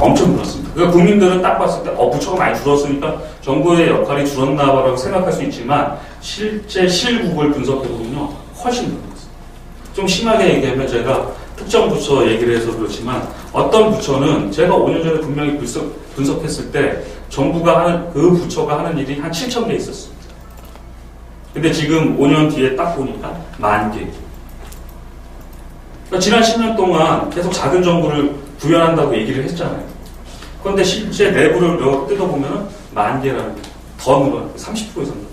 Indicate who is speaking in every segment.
Speaker 1: 엄청 늘었습니다. 그러니까 국민들은 딱 봤을 때, 어, 부처가 많이 줄었으니까 정부의 역할이 줄었나봐라고 생각할 수 있지만, 실제 실국을 분석해보면요, 훨씬 늘었습니다. 좀 심하게 얘기하면 제가 특정 부처 얘기를 해서 그렇지만, 어떤 부처는 제가 5년 전에 분명히 분석, 분석했을 때, 정부가 하는, 그 부처가 하는 일이 한 7천 개 있었습니다. 근데 지금 5년 뒤에 딱 보니까 만 개. 그러니까 지난 10년 동안 계속 작은 정부를 구현한다고 얘기를 했잖아요. 그런데 실제 내부를 여- 뜯어보면 만 개라는 게더 늘어요. 30% 이상. 늘어요.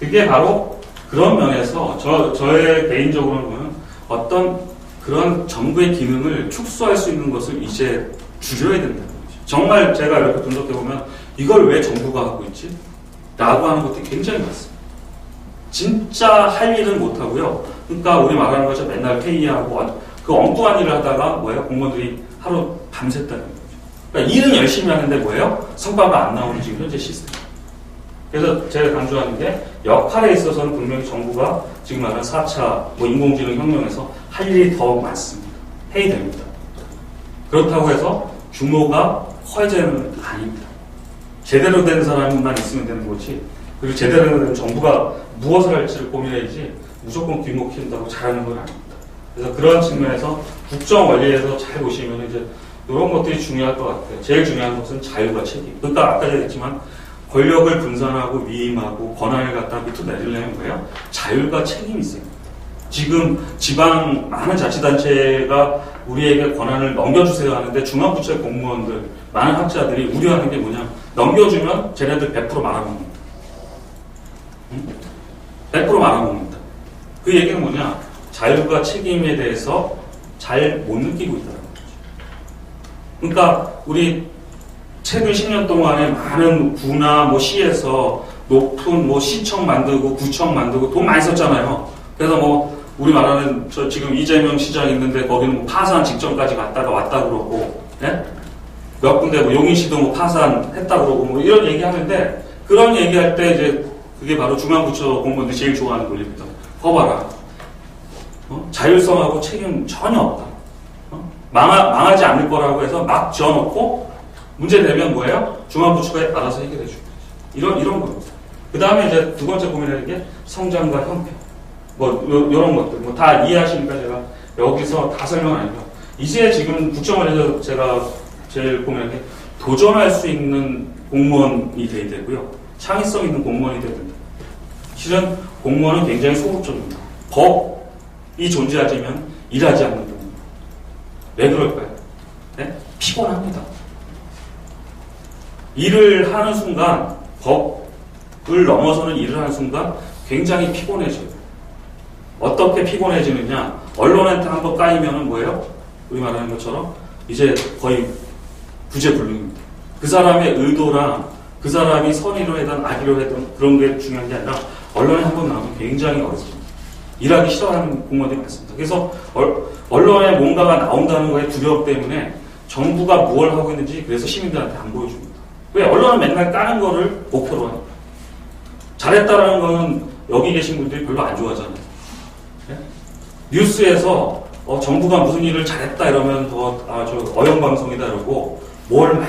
Speaker 1: 그게 바로 그런 면에서 저, 저의 개인적으로는 어떤 그런 정부의 기능을 축소할 수 있는 것을 이제 줄여야 된다는 거죠. 정말 제가 이렇게 분석해보면 이걸 왜 정부가 하고 있지? 라고 하는 것들이 굉장히 많습니다. 진짜 할 일은 못하고요. 그러니까 우리 말하는 거죠. 맨날 회의하고 어- 그 엉뚱한 일을 하다가 뭐예요? 공무원들이 하루 밤샜다는 거죠. 그러니까 일은 열심히 하는데 뭐예요? 성과가 안 나오는 지금 현재 시스템. 그래서 제가 강조하는 게 역할에 있어서는 분명히 정부가 지금 말하는 4차 뭐 인공지능 혁명에서 할 일이 더 많습니다. 해야 됩니다. 그렇다고 해서 규모가 커지는 아닙니다. 제대로 된 사람만 있으면 되는 거지. 그리고 제대로 된 정부가 무엇을 할지를 고민해야지 무조건 규모 키운다고 잘하는 건 아닙니다. 그래서 그런 측면에서 국정 원리에서 잘 보시면 이제 이런 것들이 중요할 것 같아요. 제일 중요한 것은 자유와 책임. 그러니까 아까 제가 했지만 권력을 분산하고 위임하고 권한을 갖다 밑으로 내리려면 뭐예요? 자율과 책임이 있어요. 지금 지방 많은 자치단체가 우리에게 권한을 넘겨주세요 하는데 중앙부처의 공무원들, 많은 학자들이 우려하는 게 뭐냐? 넘겨주면 쟤네들 100% 말아먹는다. 응? 100% 말아먹는다. 그 얘기는 뭐냐? 자율과 책임에 대해서 잘 못 느끼고 거죠. 그러니까 우리 최근 10년 동안에 많은 구나 뭐 시에서 높은 뭐 시청 만들고 구청 만들고 돈 많이 썼잖아요. 그래서 뭐 우리 말하는 저 지금 이재명 시장 있는데 거기는 뭐 파산 직전까지 갔다가 왔다 그러고 예? 몇 군데 뭐 용인시도 뭐 파산했다 그러고 뭐 이런 얘기하는데 그런 얘기할 때 이제 그게 바로 중앙부처 공무원들이 제일 좋아하는 권리입니다. 거봐라. 어? 자율성하고 책임 전혀 없다. 어? 망하, 망하지 않을 거라고 해서 막 지어놓고 문제 되면 뭐예요? 중앙부처가 알아서 해결해 주고 이런 이런 겁니다. 그 다음에 이제 두 번째 고민하는 게 성장과 형평. 뭐 요, 요런 것들 뭐 다 이해하시니까 제가 여기서 다 설명 안 해요. 이제 지금 국정원에서 제가 제일 고민하는 게 도전할 수 있는 공무원이 돼야 되고요. 창의성 있는 공무원이 돼야 된다. 실은 공무원은 굉장히 소극적입니다. 법이 존재하지만 일하지 않는 겁니다. 왜 그럴까요? 네? 피곤합니다. 일을 하는 순간 법을 넘어서는 일을 하는 순간 굉장히 피곤해져요. 어떻게 피곤해지느냐? 언론한테 한번 까이면은 뭐예요? 우리 말하는 것처럼 이제 거의 구제불능입니다. 그 사람의 의도랑 그 사람이 선의로 하든 악의로 하든 그런 게 중요한 게 아니라 언론에 한 번 나오면 굉장히 어렵습니다. 일하기 싫어하는 공무원들이 많습니다. 그래서 얼- 언론에 뭔가가 나온다는 거에 두려움 때문에 정부가 무엇을 하고 있는지 그래서 시민들한테 안 보여줍니다. 왜? 언론은 맨날 까는 거를 목표로 하니까. 잘했다라는 거는 여기 계신 분들이 별로 안 좋아하잖아요. 네? 뉴스에서 어, 정부가 무슨 일을 잘했다 이러면 더, 아, 저 어영방송이다 이러고 뭘 막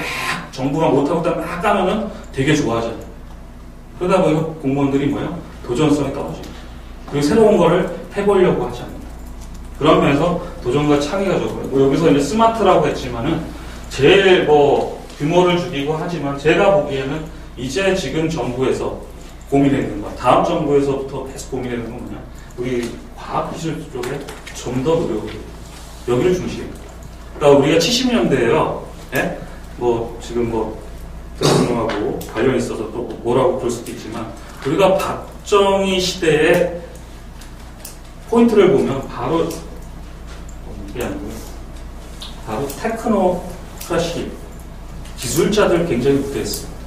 Speaker 1: 정부가 못하고 있다 막 까면은 되게 좋아하잖아요. 그러다 보니까 공무원들이 뭐예요? 도전성이 떨어집니다. 그리고 새로운 거를 해보려고 하지 않는다. 그런 면에서 도전과 창의가 좋고요. 뭐 여기서 이제 스마트라고 했지만은 제일 뭐 규모를 줄이고 하지만 제가 보기에는 이제 지금 정부에서 고민해 있는 거, 다음 정부에서부터 계속 고민해 있는 건 뭐냐? 우리 과학기술 쪽에 좀 더 노력을. 여기를 중시해요. 그러니까 우리가 70년대에요. 예? 뭐 지금 뭐 대통령하고 관련이 있어서 또 뭐라고 볼 수도 있지만 우리가 박정희 시대에 포인트를 보면 바로. 바로 테크노크라시 기술자들 굉장히 무대했습니다.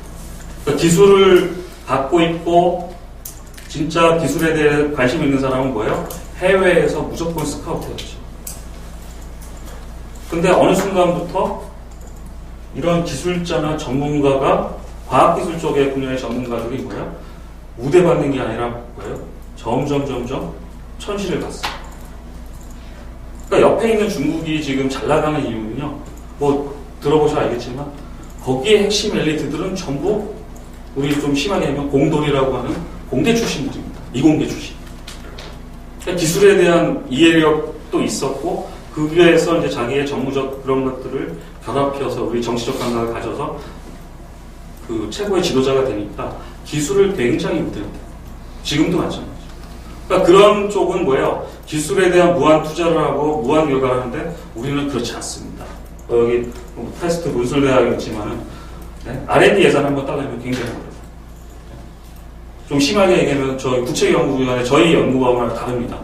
Speaker 1: 그러니까 기술을 갖고 있고 진짜 기술에 대해 관심 있는 사람은 뭐예요? 해외에서 무조건 스카우트했죠. 근데 어느 순간부터 이런 기술자나 전문가가 과학기술 쪽의 분야의 전문가들이 뭐예요? 우대받는 게 아니라 뭐예요? 점점 점점 천시를 갔어요. 그러니까 옆에 있는 중국이 지금 잘 나가는 이유는요. 뭐 들어보셔 알겠지만 거기에 핵심 엘리트들은 전부 우리 좀 심하게 하면 공돌이라고 하는 공대 출신들입니다. 이공계 출신. 그러니까 기술에 대한 이해력도 있었고 그 위에서 이제 자기의 정무적 그런 것들을 결합해서 우리 정치적 감각을 가져서 그 최고의 지도자가 되니까 기술을 굉장히 못합니다. 지금도 마찬가지죠. 그러니까 그런 쪽은 뭐예요? 기술에 대한 무한 투자를 하고 무한 결과를 하는데 우리는 그렇지 않습니다. 어, 여기 뭐 패스트 문술대학이 있지만은 네? R&D 예산 한번 따내면 굉장히 어려워요. 좀 심하게 얘기하면 저희 국책연구위원회 저희 연구방어랑 다릅니다.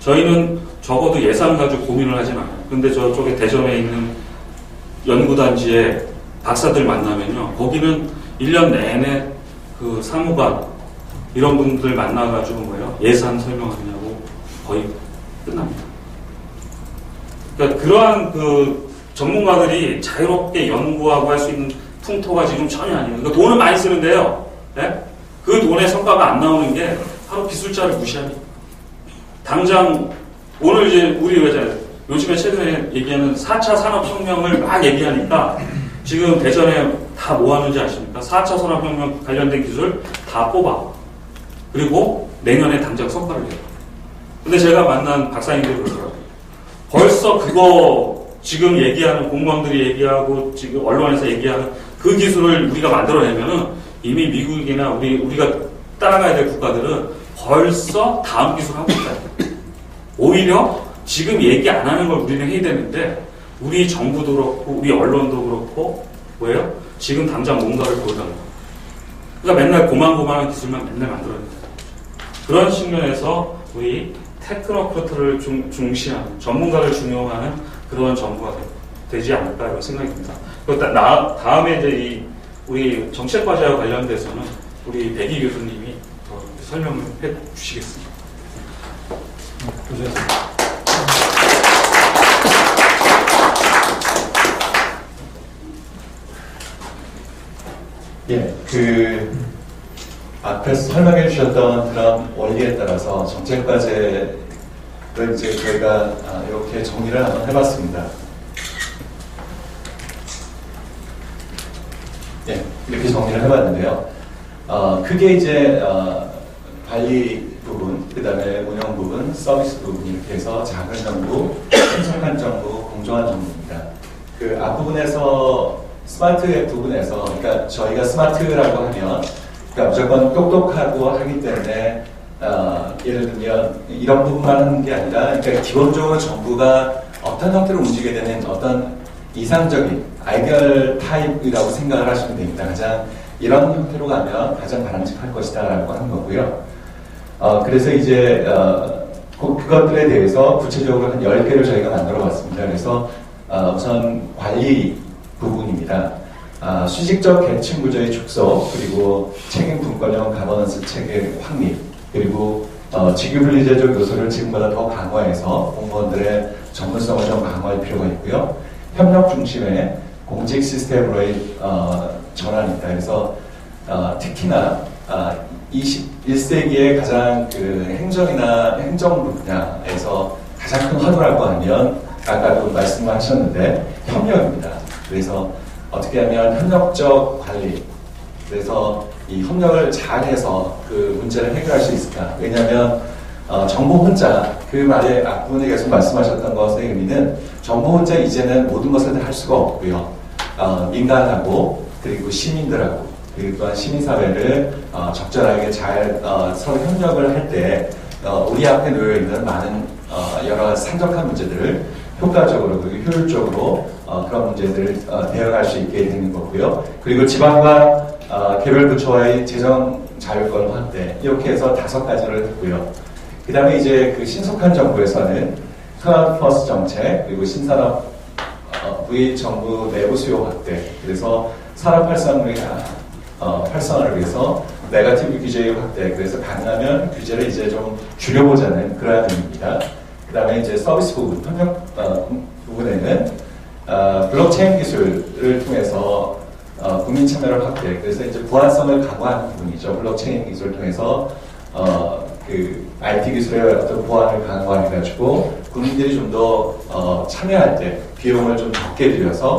Speaker 1: 저희는 적어도 예산 가지고 고민을 하진 않아요. 근데 저쪽에 대전에 있는 연구단지에 박사들 만나면요. 거기는 1년 내내 그 사무관 이런 분들 만나가지고 뭐예요? 예산 설명하느냐고 거의 끝납니다. 그러니까 그러한 그 전문가들이 자유롭게 연구하고 할 수 있는 풍토가 지금 전혀 아니에요. 그러니까 돈을 많이 쓰는데요. 네? 그 돈의 성과가 안 나오는 게 바로 기술자를 무시합니다. 당장 오늘 이제 우리 왜 요즘에 최근에 얘기하는 4차 산업혁명을 막 얘기하니까 지금 대전에 다 뭐 하는지 아십니까? 4차 산업혁명 관련된 기술 다 뽑아. 그리고 내년에 당장 성과를 내요. 근데 제가 만난 박사님들이 그러더라고요. 벌써 그거 지금 얘기하는 공무원들이 얘기하고 지금 언론에서 얘기하는 그 기술을 우리가 만들어내면은 이미 미국이나 우리, 우리가 따라가야 될 국가들은 벌써 다음 기술을 하고 있다. 오히려 지금 얘기 안 하는 걸 우리는 해야 되는데 우리 정부도 그렇고 우리 언론도 그렇고 뭐예요? 지금 당장 뭔가를 보여달라. 그러니까 맨날 고만고만한 기술만 맨날 만들어낸다. 그런 측면에서 우리 테크노크로트를 중, 중시하는 전문가를 중용하는 그런 정부가 되, 지 않을까 이런 생각이 듭니다. 다- 나, 다음에 이제 이 우리 정책 과제와 관련돼서는 우리 백희 교수님이 더 설명을 해 주시겠습니다.
Speaker 2: 고생하셨습니다. 예, 그 앞에서 설명해 주셨던 그런 원리에 따라서 정책 과제를 이제 저희가 아, 이렇게 정리를 한번 해봤습니다. 예, 이렇게 정리를 해봤는데요. 어, 크게 이제 어, 관리 부분, 그 다음에 운영 부분, 서비스 부분 이렇게 해서 작은 정부, 신속한 정부, 공정한 정부입니다. 그 앞부분에서 스마트의 부분에서, 그러니까 저희가 스마트라고 하면, 그러니까 무조건 똑똑하고 하기 때문에, 어, 예를 들면 이런 부분만 하는 게 아니라, 그러니까 기본적으로 정부가 어떤 형태로 움직이게 되는 어떤 이상적인 아이디얼 타입이라고 생각을 하시면 됩니다. 가장 이런 형태로 가면 가장 바람직할 것이다라고 하는 거고요. 어, 그래서 이제 어, 그- 그것들에 대해서 구체적으로 한 10개를 저희가 만들어 봤습니다. 그래서 어, 우선 관리 부분입니다. 아, 수직적 계층 구조의 축소, 그리고 책임 분권형 가버넌스 체계 확립, 그리고 어, 직위 분리제적 요소를 지금보다 더 강화해서 공무원들의 전문성을 좀 강화할 필요가 있고요. 협력 중심의 공직 시스템으로의 어, 전환이 있다. 그래서 어, 특히나 아, 21세기의 가장 그 행정이나 행정부 분야에서 가장 큰 화두라고 하면 아까도 말씀하셨는데 협력입니다. 그래서 어떻게 하면 협력적 관리 그래서 이 협력을 잘해서 그 문제를 해결할 수 있을까? 왜냐하면 어, 정보 혼자 그 말에 앞부분에 계속 말씀하셨던 것의 의미는 정보 혼자 이제는 모든 것을 다할 수가 없고요. 어, 민간하고 그리고 시민들하고 그리고 시민사회를 어, 적절하게 잘 어, 서로 협력을 할때 어, 우리 앞에 놓여 있는 많은 어, 여러 산적한 문제들을 효과적으로 그리고 효율적으로 어, 그런 문제들을 어, 대응할 수 있게 되는 거고요. 그리고 지방과 어, 개별 부처와의 재정 자율권 확대 이렇게 해서 다섯 가지를 했고요. 그 다음에 이제 그 신속한 정부에서는 클라우드 퍼스 정책 그리고 신산업 어, V 정부 내부 수요 확대 그래서 산업 위한 어, 활성화를 위해서 네가티브 규제의 확대 그래서 가능하면 규제를 이제 좀 줄여보자는 그러한 의미입니다. 그 다음에 이제 서비스 부분 협력 어, 부분에는 어, 블록체인 기술을 통해서 어, 국민 참여를 확대 그래서 이제 보안성을 강화하는 부분이죠. 블록체인 기술을 통해서 어, 그 IT 기술의 어떤 보안을 강화해가지고 국민들이 좀더 어, 참여할 때 비용을 좀 적게 들여서